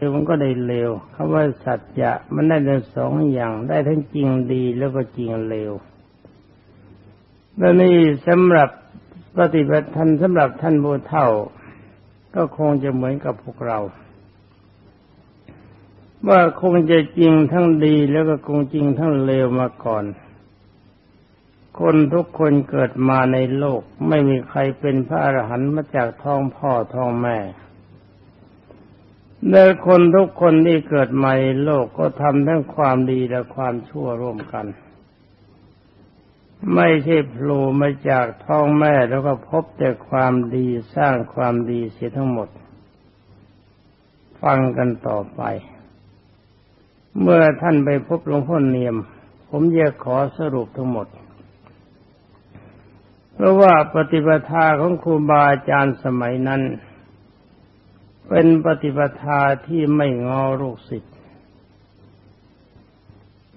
เลวมันก็ได้เลวคำว่าสัจจะมันได้ทั้งสองอย่าง ได้ทั้งจริงดีแล้วก็จริงเลวแล้วนี่สำหรับปฏิบัติท่านสำหรับท่านบูเท่า ก็คงจะเหมือนกับพวกเรา ว่าคงจะจริงทั้งดีแล้วก็คงจริงทั้งเลวมาก่อน คนทุกคนเกิดมาในโลกไม่มีใครเป็นพระอรหันต์มาจากท้องพ่อท้องแม่ ในคนทุกคนที่เกิดมาในโลกก็ทำทั้งความดีและความชั่วร่วมกัน ไม่ใช่โผล่มาจากท้องแม่แล้วก็พบแต่ความดีสร้างความดีเสียทั้งหมด ฟังกันต่อไป เมื่อท่านไปพบหลวงพ่อเนียม ผมจะขอสรุปทั้งหมด เพราะว่าปฏิปทาของครูบาอาจารย์สมัยนั้น เป็นปฏิปทาที่ไม่งอลูกศิษย์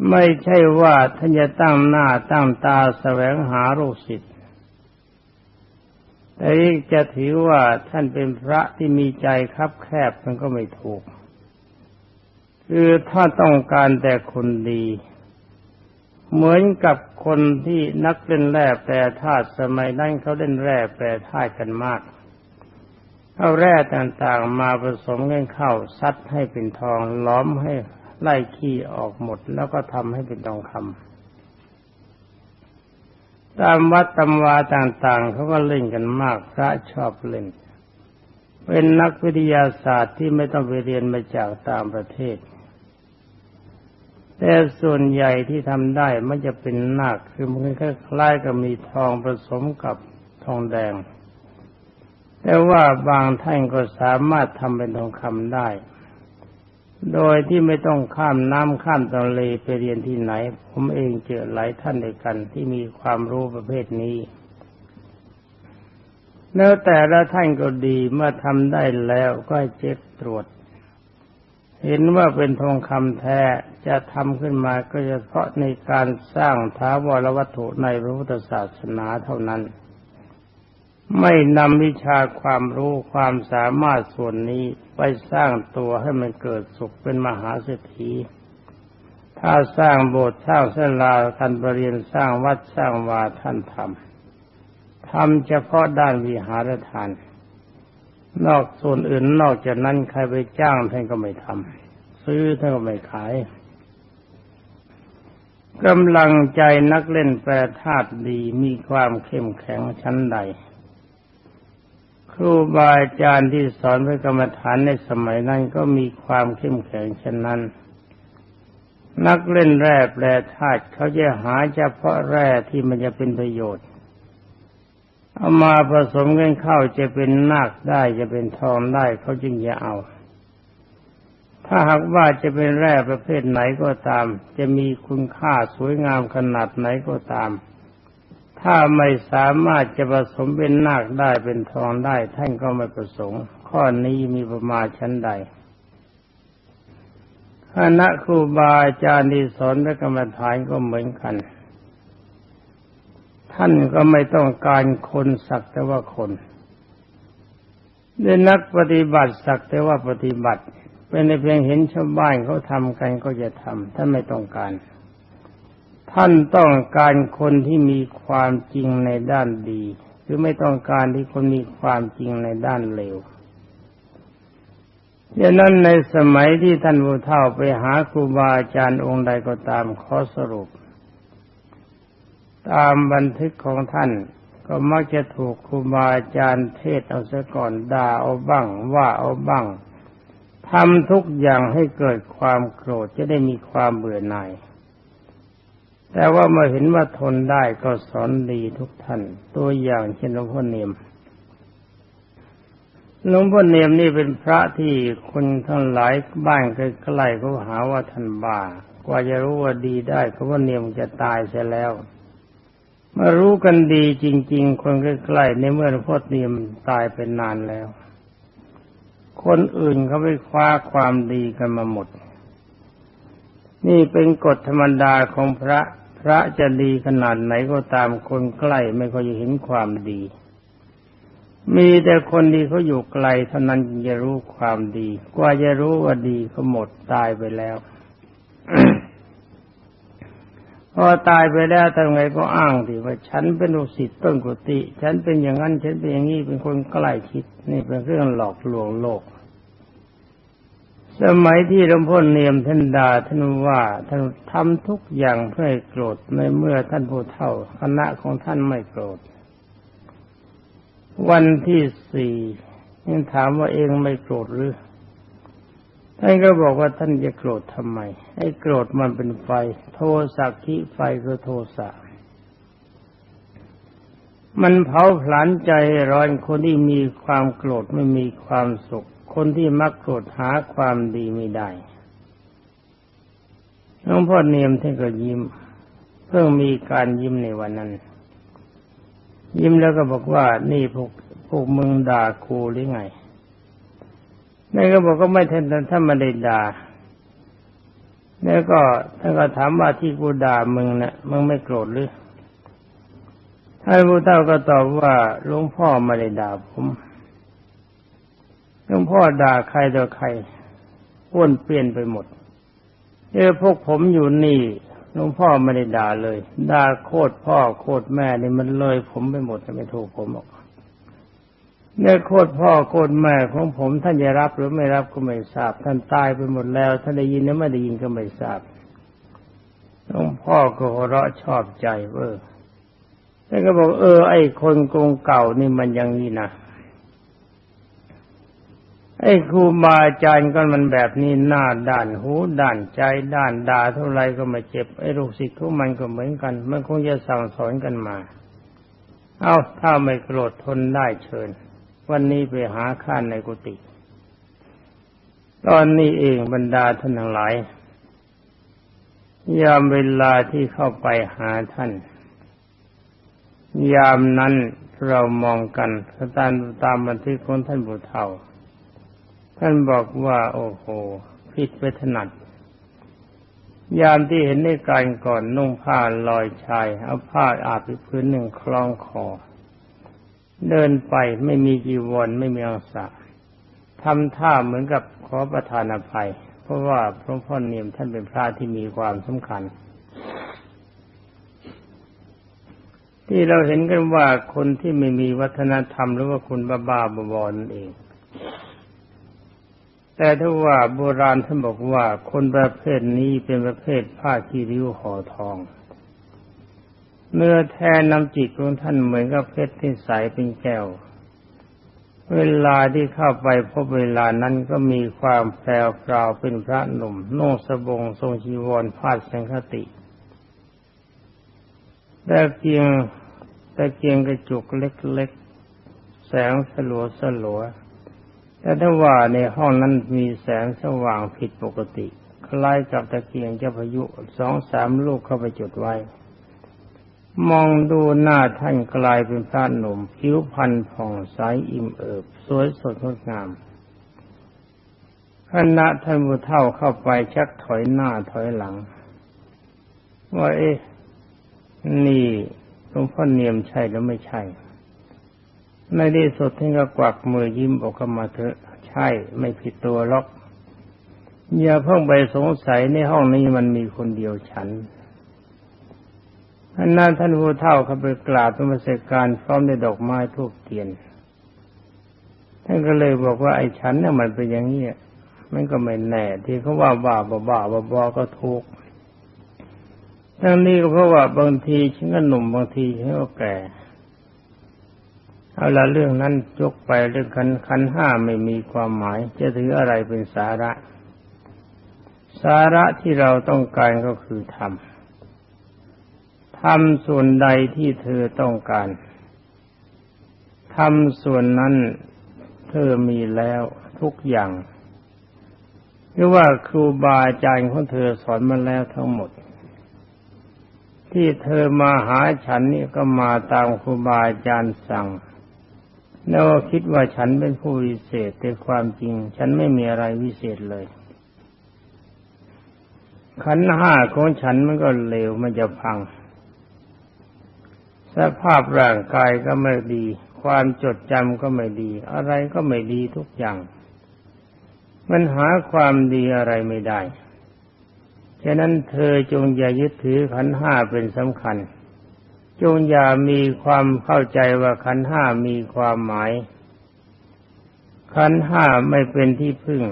ไม่ใช่ว่าท่านจะตั้งหน้าตั้งตาแสวงหาลูกศิษย์แต่จะถือว่าท่านเป็นพระที่มีใจคับแคบมันก็ไม่ถูก คือถ้าต้องการแต่คนดี เหมือนกับคนที่นักเล่นแร่แปรธาตุสมัยนั้นเขาเล่นแร่แปรธาตุกันมาก เอาแร่ต่างๆมาผสมกันเข้าซัดให้เป็นทองล้อมให้ไล่ขี้ออกหมดแล้วก็ทำให้เป็นทองคำตามวัดตำวาต่างๆเขาก็เล่นกันมากพระชอบเล่น เป็นนักวิทยาศาสตร์ที่ไม่ต้องไปเรียนมาจากต่างประเทศ แต่ส่วนใหญ่ที่ทำได้มันจะเป็นนักคือมันคล้ายๆกับมีทองผสมกับทองแดง แต่ว่าบางท่านก็สามารถทำเป็นทองคำได้ โดยที่ไม่ต้องข้ามน้ำข้ามทะเลไปเรียนที่ไหน ผมเองเจอหลายท่านด้วยกันที่มีความรู้ประเภทนี้ แล้วแต่ละท่านก็ดีเมื่อทำได้แล้วก็เจ็บตรวจ เห็นว่าเป็นทองคำแท้จะทำขึ้นมาก็เฉพาะในการสร้างท้าวรวัตถุในพระพุทธศาสนาเท่านั้น ไม่นำวิชาความรู้ความสามารถส่วนนี้ไปสร้างตัวให้มันเกิดสุขเป็นมหาเศรษฐี ถ้าสร้างโบสถ์สร้างเสลาท่านบริเรียนสร้างวัดสร้างวาท่านทำทำเฉพาะด้านวิหารทาน นอกส่วนอื่นนอกจากนั้นใครไปจ้างท่านก็ไม่ทำซื้อท่านก็ไม่ขายกำลังใจนักเล่นแปรธาตุดีมีความเข้มแข็งชั้นใด ครูบาอาจารย์ที่สอนพระกรรมฐานในสมัยนั้นก็มีความเข้มแข็งเช่นนั้น นักเล่นแร่แปรธาตุเขาจะหาเฉพาะแร่ที่มันจะเป็นประโยชน์เอามาผสมกันเข้าจะเป็นนาคได้จะเป็นทองได้เขาจึงจะเอา ถ้าหากว่าจะเป็นแร่ประเภทไหนก็ตาม จะมีคุณค่าสวยงามขนาดไหนก็ตาม ถ้าไม่สามารถจะผสมเป็นนาคได้เป็นทองได้ ท่านก็ไม่ประสงค์ ข้อนี้มีประมาณชั้นใดคณะครูบาอาจารย์ที่สอนพระกรรมฐานก็เหมือนกัน ท่านก็ไม่ต้องการคนสักแต่ว่าคนในนักปฏิบัติสักแต่ว่าปฏิบัติ เป็นในเพียงเห็นชาวบ้านเขาทำกันก็จะทำท่านไม่ต้องการ ท่านต้องการคนที่มีความจริงในด้านดี หรือไม่ต้องการที่คนมีความจริงในด้านเลวดังนั้นในสมัยที่ท่านบูเท่าไปหาครูบาอาจารย์องค์ใดก็ตามขอสรุป ตามบันทึกของท่านก็มักจะถูกครูบาอาจารย์เทศเอาซะก่อนด่าเอาบ้าง ว่าเอาบ้างทำทุกอย่างให้เกิดความโกรธจะได้มีความเบื่อหน่าย แต่ว่าเมื่อเห็นว่าทนได้ก็สอนดีทุกท่าน ตัวอย่างเช่นหลวงพ่อเนียมหลวงพ่อเนียมนี่เป็นพระที่คนทั้งหลายบ้านใกล้ๆเขาหาว่าท่านบ้ากว่าจะรู้ว่าดีได้เขาว่าเนียมจะตายเสียแล้วมารู้กันดีจริง ๆ คนใกล้ๆในเมื่อหลวงพ่อเนียมตายเป็นนานแล้ว คนอื่นเขาไปคว้าความดีกันมาหมดนี่เป็นกฎธรรมดาของพระ พระจะดีขนาดไหนก็ตามคนใกล้ไม่ค่อยเห็นความดี มีแต่คนดีเขาอยู่ไกลเท่านั้นจะรู้ความดี กว่าจะรู้ว่าดีเขาหมดตายไปแล้วพอตายไปแล้วทำไงก็อ้างดิว่าฉันเป็นลูกศิษย์ต้นกุฏิฉันเป็นอย่างนั้นฉันเป็นอย่างนี้เป็นคนใกล้ชิดนี่เป็นเรื่องหลอกลวงโลก สมัยที่หลวงพ่อเนียมท่านดาท่านว่าท่านทำทุกอย่างเพื่อให้โกรธในเมื่อท่านผู้เฒ่าคณะของท่านไม่โกรธ วันที่สี่ยังถามว่าเองไม่โกรธหรือท่านก็บอกว่าท่านจะโกรธทำไมให้โกรธมันเป็นไฟ โทสักขิไฟคือโทสะมันเผาผลาญใจร้อนคนที่มีความโกรธไม่มีความสุข คนที่มักโกรธหาความดีไม่ได้หลวงพ่อเนียมท่านก็ยิ้ม เพิ่งมีการยิ้มในวันนั้น ยิ้มแล้วก็บอกว่านี่พวกพวกมึงด่าครูหรือไงนี่ก็บอกก็ไม่ท่านท่านมาได้ด่าแล้วก็ท่านก็ถามว่าที่กูด่ามึงนะ่ะมึงไม่โกรธหรือท่านผู้เฒ่าก็ตอบว่าหลวงพ่อไม่ได้ด่าผม หลวงพ่อด่าใครต่อใครอ้วนเปลี่ยนไปหมดเออพวกผมอยู่นี่หลวงพ่อไม่ได้ด่าเลยด่าโคตรพ่อโคตรแม่นี่มันเลย ผมไปหมดไม่ถูกผมหรอกเนี่ยโคตรพ่อโคตรแม่ของผมท่านจะรับหรือไม่รับก็ไม่ทราบ ท่านตายไปหมดแล้ว ท่านได้ยินหรือไม่ได้ยินก็ไม่ทราบหลวงพ่อก็หัวเราะชอบใจเว้อท่านก็บอกเออ ไอ้คนโกงเก่านี่มันยังนี้นะ ไอ้ครูบาอาจารย์ก็มันแบบนี้หน้าด้านหูด้านใจด้านด่าเท่าไรก็ไม่เจ็บไอ้ลูกศิษย์ของมันก็เหมือนกัน มันคงจะสั่งสอนกันมา เอาถ้าไม่โกรธทนได้เชิญ วันนี้ไปหาข้านในกุฏิตอนนี้เองบรรดาท่านทั้งหลายยามเวลาที่เข้าไปหาท่าน ยามนั้นเรามองกันตามตามบันทึกของท่านบุตรเฒ่า ท่านบอกว่า โอ้โหผิดไปถนัด ยามที่เห็นในการก่อนนุ่งผ้าลอยชาย เอาผ้าอาบไปพื้นหนึ่งคล้องคอ เดินไปไม่มีจีวรไม่มีอังสะทำท่าเหมือนกับขอประทานอภัย เพราะว่าพระพ่อเนียมท่านเป็นพระที่มีความสำคัญ ที่เราเห็นกันว่าคนที่ไม่มีวัฒนธรรมหรือว่าคนบ้าบ้าบอๆนั่นเอง แต่ถ้าว่าโบราณท่านบอกว่าคนประเภทนี้เป็นประเภทผ้าคีริ้วห่อทอง เนื้อแท้น้ำจิตของท่านเหมือนกับเพชรที่ใสเป็นแก้ว เวลาที่เข้าไปพบเวลานั้นก็มีความแปลวปราวเป็นพระหนุ่มนุ่งสบงทรงชีวรพาดสังคติ แต่เกียงแต่เกียงกระจุกเล็กๆ แสงสลัวสลัว แต่ถ้าว่าในห้องนั้นมีแสงสว่างผิดปกติ คล้ายกับตะเกียงเจ้าพายุสองสามลูกเข้าไปจุดไว้ มองดูหน้าท่านกลายเป็นพระหนุ่ม ผิวพรรณผ่องใสอิ่มเอิบ สวยสดงดงามคณะท่านผู้เฒ่าเข้าไปชักถอยหน้าถอยหลัง ว่าเอ๊ะนี่หลวงพ่อเนียมใช่หรือไม่ใช่ ในที่สุดท่านก็กวักมือยิ้มบอกมาเถอะใช่ไม่ผิดตัวหรอกอย่าเพิ่งไปสงสัยในห้องนี้มันมีคนเดียวฉันท่านนั้นท่านผู้เฒ่าเขาไปกราบธรรมเสการพร้อมด้วยดอกไม้ทูบเทียน ท่านก็เลยบอกว่าไอ้ฉันเนี่ยมันเป็นอย่างนี้มันก็ไม่แน่ ที่เขาว่าบ้าบ้าบ้าบ้าก็ถูกทั้งนี้ก็เพราะว่าบางทีฉันก็หนุ่มบางทีฉันก็แก่ เอาละเรื่องนั้นยกไปเรื่องขันขันห้าไม่มีความหมาย จะถืออะไรเป็นสาระ สาระที่เราต้องการก็คือทำทำส่วนใดที่เธอต้องการทำส่วนนั้นเธอมีแล้วทุกอย่างหรือว่าครูบาอาจารย์ของเธอสอนมาแล้วทั้งหมด ที่เธอมาหาฉันนี่ก็มาตามครูบาอาจารย์สั่ง แล้วคิดว่าฉันเป็นผู้วิเศษแต่ความจริง ฉันไม่มีอะไรวิเศษเลย ขันห้าของฉันมันก็เลวมันจะพัง สภาพร่างกายก็ไม่ดีคความจดจำก็ไม่ดี อะไรก็ไม่ดีทุกอย่าง มันหาความดีอะไรไม่ได้ ฉะนั้นเธอจงอย่ายึดถือขันห้าเป็นสำคัญ จงอย่ามีความเข้าใจว่าขันห้ามีความหมาย ขันห้าไม่เป็นที่พึ่ง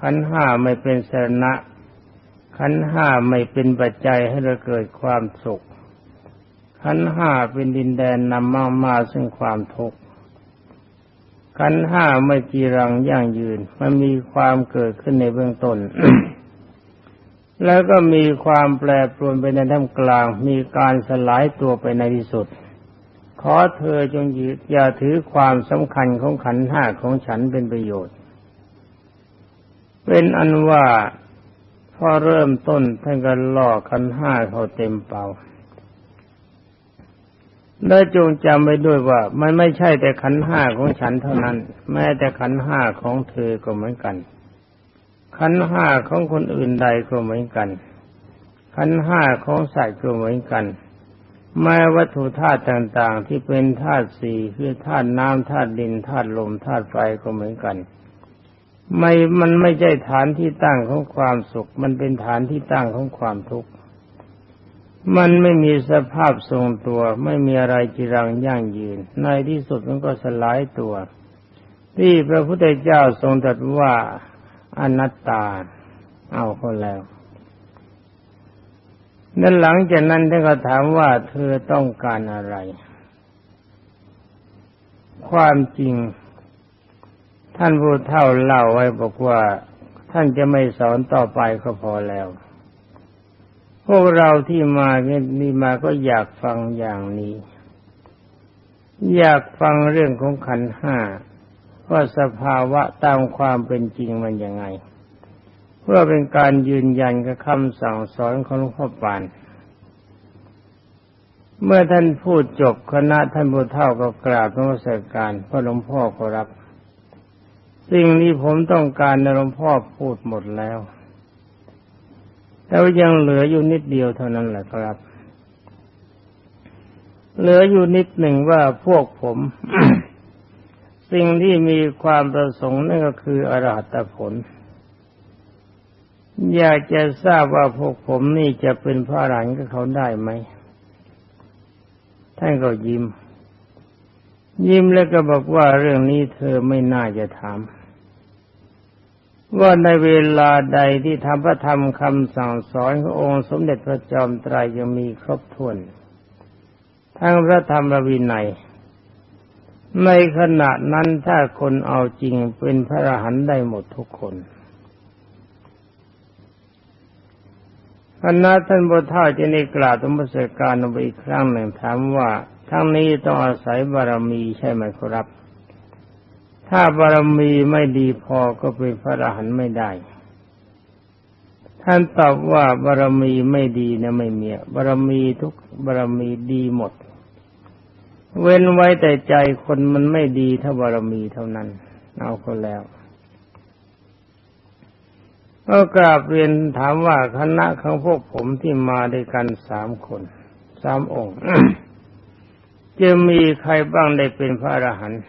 ขันห้าไม่เป็นสรณะขันห้าไม่เป็นปัจจัยให้เราเกิดความสุข ขันห้าเป็นดินแดนนำมามาซึ่งความทุกข์ขันห้าไม่จีรังยั่งยืน มันมีความเกิดขึ้นในเบื้องต้น แล้วก็มีความแปรปรวนไปในท่ามกลาง มีการสลายตัวไปในที่สุด ขอเธอจงอย่าถือความสำคัญของขันห้าของฉันเป็นประโยชน์ เป็นอันว่าพอเริ่มต้นท่านก็ล่อขันห้าเขาเต็มเป่าและจงจำไว้ด้วยว่า มันไม่ใช่แต่ขันห้าของฉันเท่านั้น แม้แต่ขันห้าของเธอก็เหมือนกัน ขันห้าของคนอื่นใดก็เหมือนกัน ขันห้าของสัตว์ก็เหมือนกันแม้วัตถุธาตุต่างๆ ที่เป็นธาตุสี่คือธาตุน้ำธาตุดินธาตุลมธาตุไฟก็เหมือนกัน ไม่มันไม่ใช่ฐานที่ตั้งของความสุข มันเป็นฐานที่ตั้งของความทุกข์มันไม่มีสภาพทรงตัว ไม่มีอะไรจีรังยั่งยืน ในที่สุดมันก็สลายตัว ที่พระพุทธเจ้าทรงตรัสว่า อนัตตา เอาคนแล้วนั้นหลังจากนั้นท่านก็ถามว่าเธอต้องการอะไร ความจริง ท่านผู้เท่าเล่าไว้บอกว่า ท่านจะไม่สอนต่อไปก็พอแล้ว พวกเราที่มาเนี่ยนี่มาก็อยากฟังอย่างนี้ อยากฟังเรื่องของขันห้า ว่าสภาวะตามความเป็นจริงมันยังไง เพื่อเป็นการยืนยันกับคำสั่งสอนของหลวงพ่อปานเมื่อท่านพูดจบคณะท่านบุเท่าก็กราบนมัสการพระหลวงพ่อขอรับ สิ่งนี้ผมต้องการในหลวงพ่อพูดหมดแล้ว แต่ว่ายังเหลืออยู่นิดเดียวเท่านั้นแหละครับ เหลืออยู่นิดหนึ่งว่าพวกผม สิ่งที่มีความประสงค์นั่นก็คืออรหัตผล อยากจะทราบว่าพวกผมนี่จะเป็นพระอรหันต์กับเขาได้ไหมท่านก็ยิ้ม ยิ้มแล้วก็บอกว่าเรื่องนี้เธอไม่น่าจะถามว่าในเวลาใดที่ทำพระธรรมคำสั่งสอนขององค์สมเด็จพระจอมไตรยยังมีครบถ้วน ทั้งพระธรรมวินัย ในขณะนั้นถ้าคนเอาจริงเป็นพระอรหันต์ได้หมดทุกคนคณะท่านบท่าจะในกล่าวธรรมสการลงไปอีกครั้งหนึ่งถามว่าทั้งนี้ต้องอาศัยบารมีใช่ไหมครับ ถ้าบารมีไม่ดีพอก็เป็นพระอรหันต์ไม่ได้ ท่านตอบว่าบารมีไม่ดีนะไม่มีบารมีทุกบารมีดีหมด เว้นไว้แต่ใจคนมันไม่ดีถ้าบารมีเท่านั้น เอาคนแล้วก็กราบเรียนถามว่าคณะของพวกผมที่มาด้วยกันสามคนสามองค์จะมีใครบ้างได้เป็นพระอรหันต์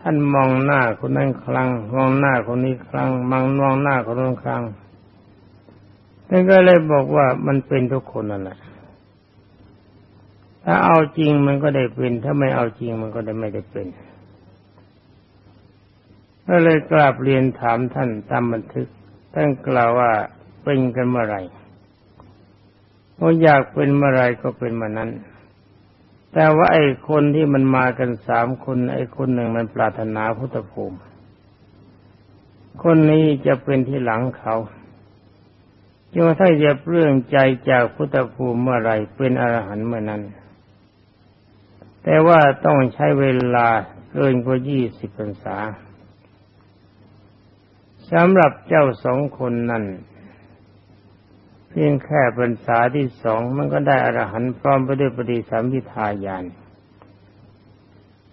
ท่านมองหน้าคนนั้นครั้งมองหน้าคนนี้ครั้งมังมองหน้าคนนั้นครั้งท่านก็เลยบอกว่ามันเป็นทุกคนนั่นแหละ ถ้าเอาจริงมันก็ได้เป็น ถ้าไม่เอาจริงมันก็ได้ไม่ได้เป็นก็เลยกราบเรียนถามท่านตามบันทึกท่านกล่าวว่าเป็นกันเมื่อไรพออยากเป็นเมื่อไรก็เป็นเมื่อนั้น แต่ว่าไอ้คนที่มันมากันสามคน ไอ้คนหนึ่งมันปรารถนาพุทธภูมิ คนนี้จะเป็นที่หลังเขาจึงถ้าจะเปลื้องใจจากพุทธภูมิเมื่อไรเป็นอรหันต์เมื่อนั้น แต่ว่าต้องใช้เวลาเกินกว่ายี่สิบพรรษาสำหรับเจ้าสองคนนั้น เพียงแค่พรรษาที่สองมันก็ได้อรหันต์พร้อมไปด้วยปฏิสัมพิทายาน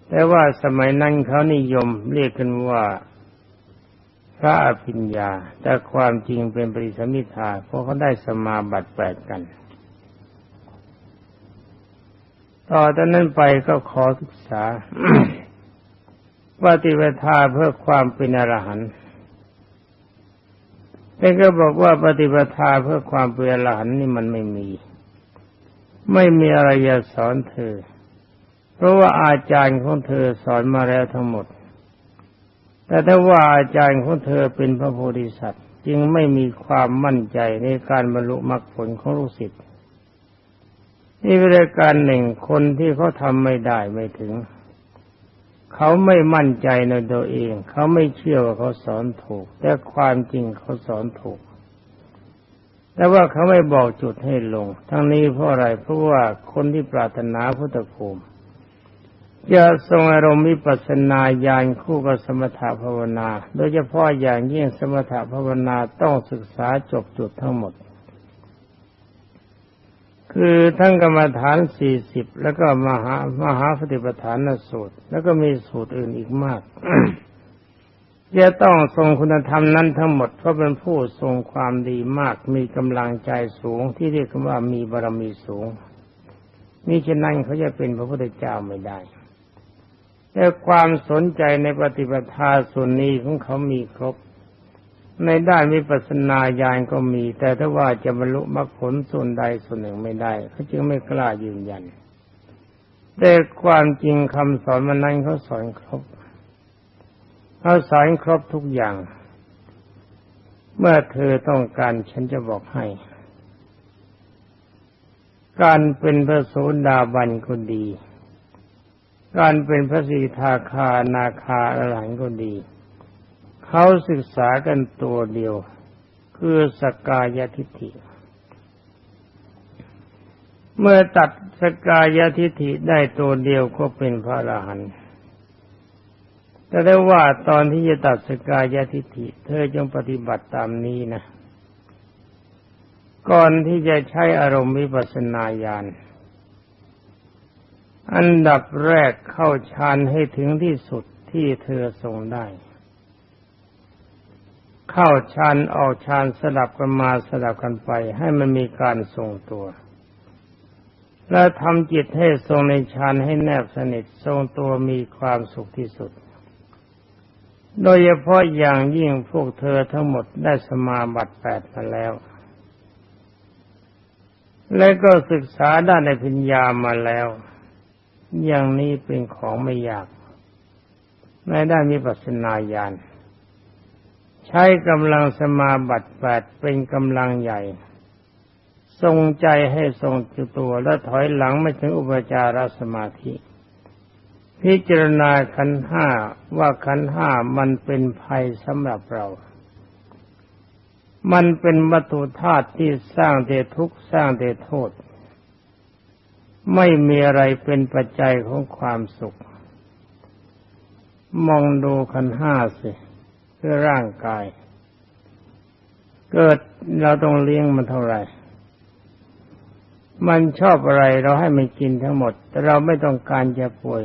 แต่ว่าสมัยนั้นเขานิยมเรียกกันว่าพระอภิญญา แต่ความจริงเป็นปฏิสัมพิทาเพราะเขาได้สมาบัติแปดกัน ต่อจากนั้นไปก็ขอศึกษาปฏิปทาเพื่อความเป็นอรหันต์แต่ก็บอกว่าปฏิปทาเพื่อความเป็นอรหันต์นี่มันไม่มี ไม่มีอะไรจะสอนเธอ เพราะว่าอาจารย์ของเธอสอนมาแล้วทั้งหมด แต่ถ้าว่าอาจารย์ของเธอเป็นพระโพธิสัตว์ จึงไม่มีความมั่นใจในการบรรลุมรรคผลของลูกศิษย์ นี่เป็นการหนึ่งคนที่เขาทำไม่ได้ไม่ถึง เขาไม่มั่นใจในตัวเอง เขาไม่เชื่อว่าเขาสอนถูก แต่ความจริงเขาสอนถูก แต่ว่าเขาไม่บอกจุดให้ลง ทั้งนี้เพราะอะไรเพราะว่าคนที่ปรารถนาพุทธภูมิจะทรงอารมณ์วิปัสสนาญาณคู่กับสมถะภาวนา โดยเฉพาะอย่างยิ่งสมถะภาวนาต้องศึกษาจบจุดทั้งหมด คือทั้งกรรมฐานสี่สิบแล้วก็มหามหาปฏิปทานสูตร แล้วก็มีสูตรอื่นอีกมากจะต้องทรงคุณธรรมนั้นทั้งหมดเพราะเป็นผู้ทรงความดีมาก มีกำลังใจสูงที่เรียกว่ามีบารมีสูงนี่ฉะนั้นเขาจะเป็นพระพุทธเจ้าไม่ได้ แต่ความสนใจในปฏิปทาส่วนนี้ของเขามีครบ ในด้านวิปัสสนาญาณก็มี แต่ถ้าว่าจะบรรลุมรรคผลส่วนใดส่วนหนึ่งไม่ได้เขาจึงไม่กล้ายืนยัน แต่ความจริงคำสอนมันนั้นเขาสอนครบเขาสอนครบทุกอย่าง เมื่อเธอต้องการฉันจะบอกให้ การเป็นพระโสดาบันก็ดี การเป็นพระสีทาคานาคาอรหันก็ดี เขาศึกษากันตัวเดียว คือสกายทิฏฐิ เมื่อตัดสกายทิฏฐิได้ตัวเดียวก็เป็นพระอรหันต์แต่ได้ว่าตอนที่จะตัดสกกายทิฏฐิ เธอจงปฏิบัติตามนี้นะ ก่อนที่จะใช้อารมณ์วิปัสสนาญาณอันดับแรกเข้าฌานให้ถึงที่สุดที่เธอทรงได้ เข้าฌานออกฌานสลับกันมาสลับกันไป ให้มันมีการทรงตัว แล้วทำจิตให้ทรงในฌานให้แนบสนิททรงตัวมีความสุขที่สุด โดยเฉพาะอย่างยิ่งพวกเธอทั้งหมดได้สมาบัติแปดมาแล้ว และก็ศึกษาด้านในพิญญามาแล้ว อย่างนี้เป็นของไม่ยากในด้านมีปัสนาญาณ ใช้กำลังสมาบัติแปดเป็นกำลังใหญ่ ทรงใจให้ทรงจุตัวและถอยหลังไม่ถึงอุปจารสมาธิ พิจารณาขันห้าว่าขันห้ามันเป็นภัยสำหรับเรา มันเป็นวัตถุธาตุที่สร้างแต่ทุกข์สร้างแต่โทษ ไม่มีอะไรเป็นปัจจัยของความสุข มองดูขันห้าสิ เพื่อร่างกาย เกิดเราต้องเลี้ยงมันเท่าไหร่ มันชอบอะไรเราให้มันกินทั้งหมด แต่เราไม่ต้องการจะป่วย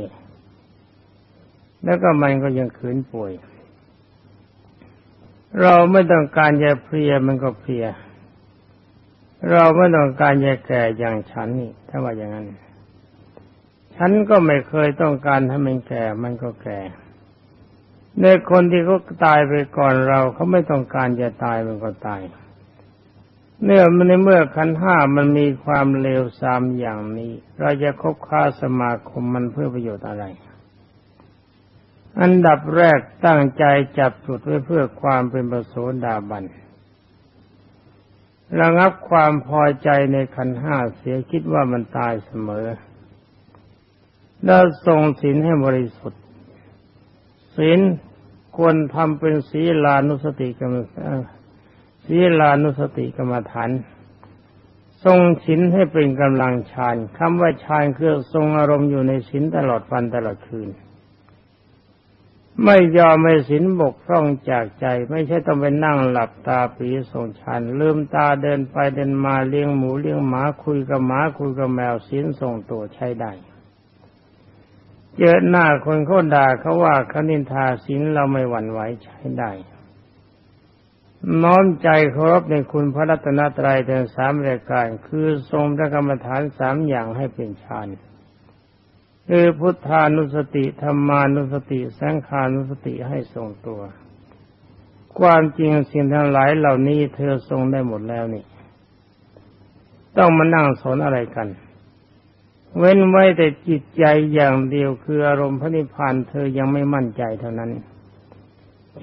แล้วก็มันก็ยังขืนป่วย เราไม่ต้องการจะเพลียมันก็เพลีย เราไม่ต้องการจะแก่อย่างฉันนี่ถ้าว่าอย่างนั้นฉันก็ไม่เคยต้องการให้มันแก่ มันก็แก่ ในคนที่เขาตายไปก่อนเราเขาไม่ต้องการจะตายมันก็ตาย เนื่อมันในเมื่อขันห้ามันมีความเลวทรามอย่างนี้ เราจะคบค้าสมาคมมันเพื่อประโยชน์อะไร อันดับแรกตั้งใจจับจุดไว้เพื่อความเป็นประโสดาบันระงับความพอใจในขันห้าเสียคิดว่ามันตายเสมอแล้วทรงศีลให้บริสุทธิ์ ศีลควรทำเป็นศีลานุสติกรรมศีลานุสติกรรมฐานทรงศีลให้เป็นกำลังฌานคำว่าฌานคือทรงอารมณ์อยู่ในศีลตลอดวันตลอดคืน ไม่ยอมไม่สินบกพร่องจากใจ ไม่ใช่ต้องไปนั่งหลับตาปีส่งชันลืมตาเดินไปเดินมาเลี้ยงหมูเลี้ยงหมาคุยกับหมาคุยกับแมวสินส่งตัวใช้ได้ เจอหน้าคนเขาด่าเขาว่าคนินทาสินเราไม่หวั่นไหวใช้ได้น้อมใจเคารพในคุณพระรัตนตรัยเดินสามรายการ คือทรงพระกรรมฐานสามอย่างให้เป็นฌานคือพุทธานุสติธรรมานุสติสังขานุสติให้ทรงตัว ความจริงสิ่งทั้งหลายเหล่านี้เธอทรงได้หมดแล้วนี่ ต้องมานั่งสอนอะไรกัน เว้นไว้แต่จิตใจอย่างเดียวคืออารมณ์พระนิพพานเธอยังไม่มั่นใจเท่านั้น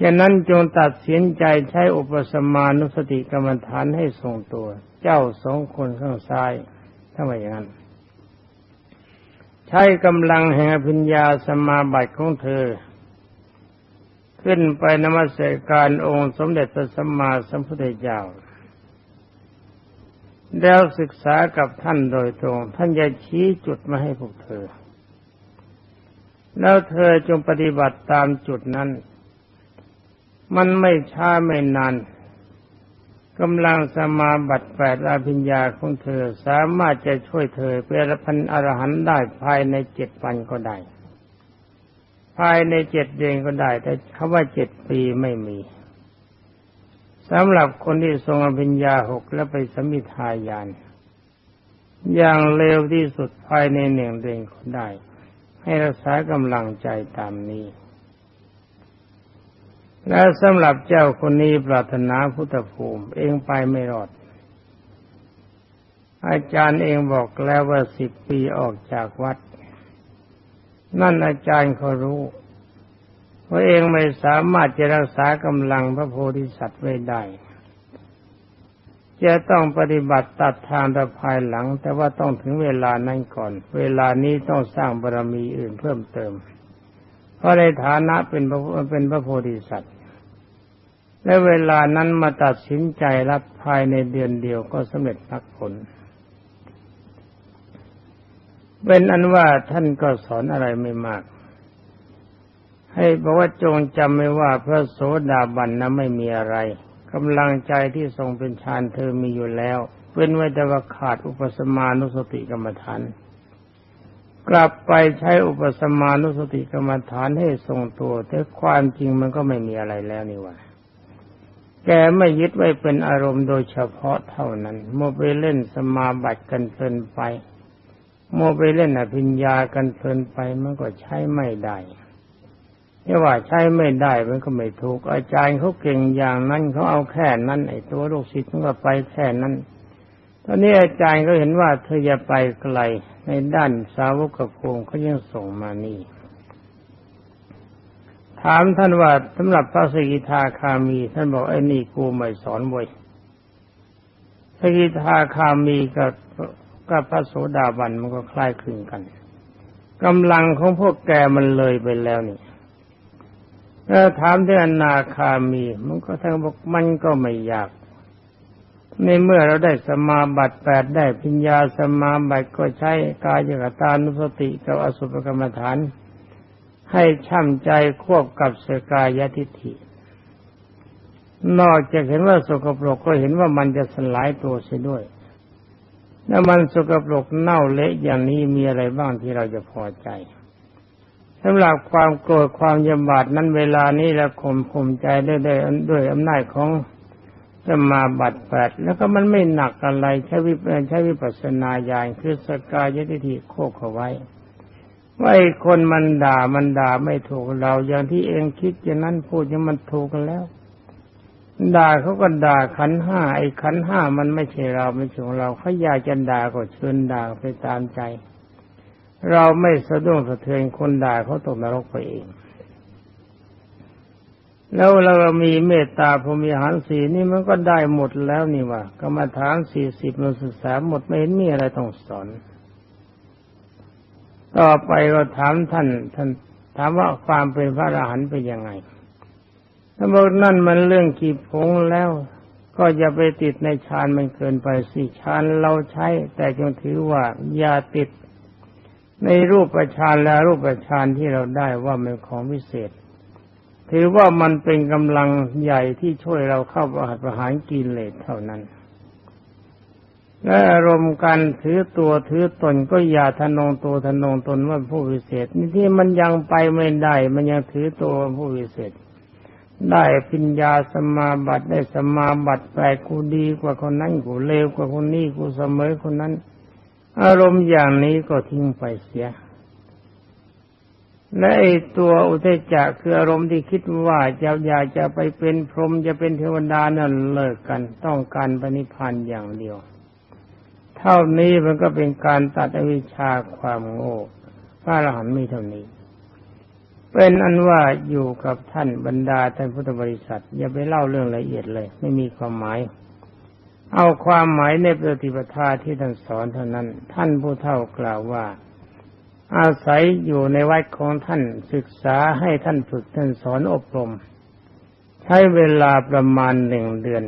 ฉะนั้นจงตัดสินใจใช้อุปสมานุสติกรรมฐานให้ทรงตัว เจ้าสองคนข้างซ้ายถ้าไมอย่างนั้น ใช้กำลังแห่งพิญญาสมาบัติของเธอ ขึ้นไปนมัสการองค์สมเด็จพระสัมมาสัมพุทธเจ้า แล้วศึกษากับท่านโดยตรง ท่านจะชี้จุดมาให้พวกเธอ แล้วเธอจงปฏิบัติตามจุดนั้น มันไม่ช้าไม่นานกำลังสมาบัติแปดอาภิญญาของเธอสามารถจะช่วยเธอเป็นพันอรหันได้ภายในเจ็ดวันก็ได้ ภายในเจ็ดเดือนก็ได้ แต่คำว่าเจ็ดปีไม่มี สำหรับคนที่ทรงอภิญญาหกแล้วไปสมิทายาน อย่างเร็วที่สุดภายในหนึ่งเดือนก็ได้ ให้รักษากำลังใจตามนี้ และสำหรับเจ้าคนนี้ปรารถนาพุทธภูมิ เองไปไม่รอด อาจารย์เองบอกแล้วว่าสิบปีออกจากวัด นั่นอาจารย์เขารู้ ว่าเองไม่สามารถจะรักษากำลังพระโพธิสัตว์ไว้ได้ จะต้องปฏิบัติตัดทางตะภายหลัง แต่ว่าต้องถึงเวลานั้นก่อน เวลานี้ต้องสร้างบารมีอื่นเพิ่มเติม เพราะในฐานะเป็นพระเป็นพระโพธิสัตว์ และเวลานั้นมาตัดสินใจรับภายในเดือนเดียวก็สำเร็จมรรคผลเป็นอันว่าท่านก็สอนอะไรไม่มาก ให้บอกว่าจงจำไม่ว่าพระโสดาบันนั้นไม่มีอะไรกำลังใจที่ทรงเป็นฌานเธอมีอยู่แล้วเป็นไว้แต่ว่าขาดอุปสมานุสติกรรมฐานกลับไปใช้อุปสมานุสติกรรมฐานให้ทรงตัวแต่ความจริงมันก็ไม่มีอะไรแล้วนี่ว่าแกไม่ยึดไว้เป็นอารมณ์โดยเฉพาะเท่านั้นโมไปเล่นสมาบัติกันเพลินไปโมไปเล่นอภิญญากันเพลินไปมันก็ใช้ไม่ได้ ที่ว่าใช้ไม่ได้มันก็ไม่ถูก อาจารย์เขาเก่งอย่างนั้นเขาเอาแค่นั้นไอ้ตัวลูกศิษย์มันก็ไปแค่นั้นตอนนี้อาจารย์ก็เห็นว่าเธอจะไปไกลในด้านสาวกภูมิเขายังส่งมานี่ ถามท่านว่าสำหรับพระสกิทาคามี ท่านบอกไอ้นี่กูไม่สอนบวยสกิทาคามีกับกับพระโสดาบันมันก็คล้ายคลึงกันกำลังของพวกแกมันเลยไปแล้วนี่ ถ้าถามที่อนาคามี มันก็ทั้งบอกมันก็ไม่ยากในเมื่อเราได้สมาบัติแปดได้พิญญาสมาบัติก็ใช้กายกตานุสติกับอสุภกรรมฐาน ให้ช่ำใจควบกับสกายทิฏฐิ นอกจากเห็นว่าสกปรกก็เห็นว่ามันจะสลายตัวเสียด้วยแล้วมันสกปรกเน่าเละอย่างนี้มีอะไรบ้างที่เราจะพอใจ สำหรับความโกรธความยำบาดนั้นเวลานี้แล้วข่มข่มใจได้ด้ด้วยอำนาจของสมาบัติแปดแล้วก็มันไม่หนักอะไรใช้วิใช้วิปัสสนาญาณคือสกายทิฏฐิโคกเอาไว้ว่าไอ้คนมันด่ามันด่าไม่ถูกเราอย่างที่เองคิดอย่างนั้นพูดอย่างมันถูกกันแล้ว ด่าเขาก็ด่าขันห้าไอ้ขันห้ามันไม่ใช่เราไม่ใช่ของเราเขาอยากจะด่าก็เชิญด่าไปตามใจ เราไม่สะดุ้งสะเทือนคนด่าเขาตกนรกไปเอง แล้วเรามีเมตตาพรมีหารสีนี่มันก็ได้หมดแล้วนี่ว่ากรรมฐานสี่สิบมันศึกษาหมดไม่เห็นมีอะไรต้องสอน ต่อไปก็ถามท่านท่านถามว่าความเป็นพระอรหันต์เป็นยังไงถ้าบอกนั่นมันเรื่องขีผงแล้ว ก็อย่าไปติดในฌานมันเกินไปสิฌานเราใช้ แต่จงถือว่าอย่าติด ในรูปประชานและรูปประชานที่เราได้ว่าเป็นของวิเศษ ถือว่ามันเป็นกำลังใหญ่ที่ช่วยเราเข้าประหัตประหารกิเลสเท่านั้น และอารมณ์การถือตัวถือตนก็อย่าทนงตัวทนงตนว่าผู้วิเศษ นี่ที่มันยังไปไม่ได้ มันยังถือตัวผู้วิเศษ ได้ปัญญาสมาบัติได้สมาบัติแปลกูดีกว่าคนนั้นกูเลวกว่าคนนี้กูเสมอคนนั้น อารมณ์อย่างนี้ก็ทิ้งไปเสีย และไอ้ตัวอุเทจะคืออารมณ์ที่คิดว่าจะอยากจะไปเป็นพรหมจะเป็นเทวดานั่นเลิกกัน ต้องการปณิพันธ์อย่างเดียว เท่านี้มันก็เป็นการตัดอวิชชาความโง่พระอรหันต์มีเท่านี้ เป็นอันว่าอยู่กับท่านบรรดาท่านพุทธบริษัท อย่าไปเล่าเรื่องละเอียดเลย ไม่มีความหมาย เอาความหมายในปฏิปทาที่ท่านสอนเท่านั้น ท่านผู้เท่ากล่าวว่า อาศัยอยู่ในวัดของท่านศึกษาให้ท่านฝึกท่านสอนอบรม ใช้เวลาประมาณหนึ่งเดือน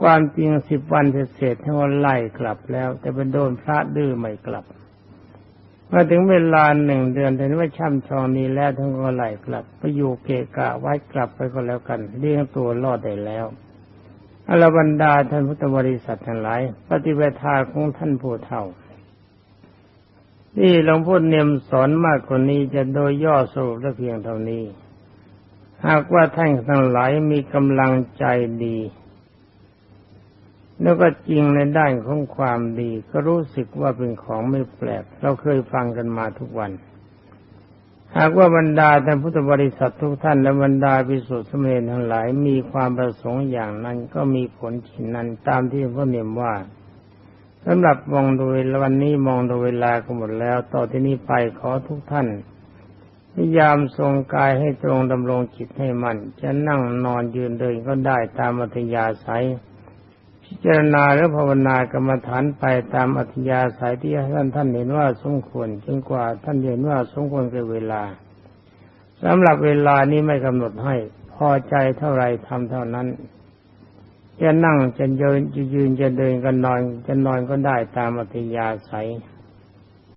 ความจริงสิบวันเศษท่านไล่กลับแล้ว แต่เป็นโดนพระดื้อไม่กลับมาถึงเวลาหนึ่งเดือนเห็นว่าช่ำชองนี้แล้วท่านก็ไล่กลับ ไปอยู่เกะกะไว้กลับไปก็แล้วกันเลี้ยงตัวรอดได้แล้ว อรบรรดาท่านพุทธบริษัททั้งหลาย ปฏิเวทาของท่านผู้เฒ่า นี่หลวงพ่อเนียมสอนมากกว่านี้จะโดยย่อสรุปได้เพียงเท่านี้ หากว่าท่านทั้งหลายมีกำลังใจดี แล้วก็จริงในด้านของความดี ก็รู้สึกว่าเป็นของไม่แปลก เราเคยฟังกันมาทุกวัน หากว่าบรรดาท่านพุทธบริษัททุกท่านและบรรดาพิสุทธิ์สมเด็จทั้งหลายมีความประสงค์อย่างนั้นก็มีผลชินนั้นตามที่พระเนียมว่าสำหรับมองดูวันนี้มองดูเวลาก็หมดแล้ว ต่อที่นี้ไปขอทุกท่านพยายามทรงกายให้ตรงดำรงจิตให้มัน่นจะนั่งนอนยืนเดินก็ได้ตามอัธยาศัย พิจารณาและภาวนากรรมฐานไปตามอัธยาศัยที่ท่านท่านเห็นว่าสมควรจนกว่าท่านเห็นว่าสมควรกับเวลาสำหรับเวลานี้ไม่กำหนดให้พอใจเท่าไรทำเท่านั้นจะนั่งจะยืนจะยืนจะเดินก็นอนจะนอนก็ได้ตามอัธยาศัย